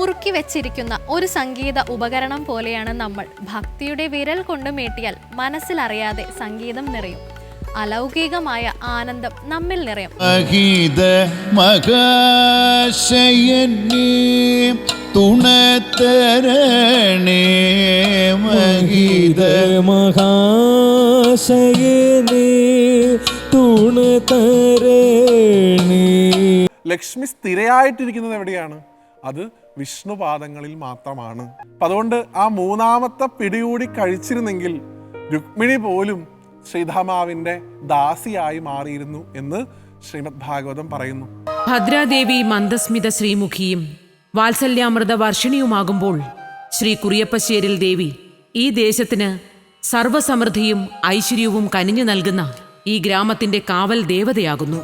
മുറുക്കി വെച്ചിരിക്കുന്ന ഒരു സംഗീത ഉപകരണം പോലെയാണ് നമ്മൾ. ഭക്തിയുടെ വിരൽ കൊണ്ട് മീട്ടിയാൽ മനസ്സിലറിയാതെ സംഗീതം നിറയും. അലൗകികമായ ആനന്ദം നമ്മിൽ നിറയും. തുണത്തരണേ മഹിത മഹാശയനേ ലക്ഷ്മി സ്ഥിരയായിട്ടിരിക്കുന്നത് എവിടെയാണ്? അത് വിഷ്ണുപാദങ്ങളിൽ മാത്രമാണ്. അതുകൊണ്ട് ആ മൂന്നാമത്തെ പിടികൂടി കഴിച്ചിരുന്നെങ്കിൽ രുക്മിണി പോലും ശ്രീധമാവിന്റെ ദാസിയായി മാറിയിരുന്നു എന്ന് ശ്രീമദ് ഭാഗവതം പറയുന്നു. ഭദ്രാദേവി മന്ദസ്മിത ശ്രീമുഖിയും വാത്സല്യാമൃത വർഷിണിയുമാകുമ്പോൾ ശ്രീ കുറിയപ്പശ്ശേരിൽ ദേവി ഈ ദേശത്തിന് സർവസമൃദ്ധിയും ഐശ്വര്യവും കനിഞ്ഞു നൽകുന്ന ഈ ഗ്രാമത്തിന്റെ കാവൽ ദേവതയാകുന്നു.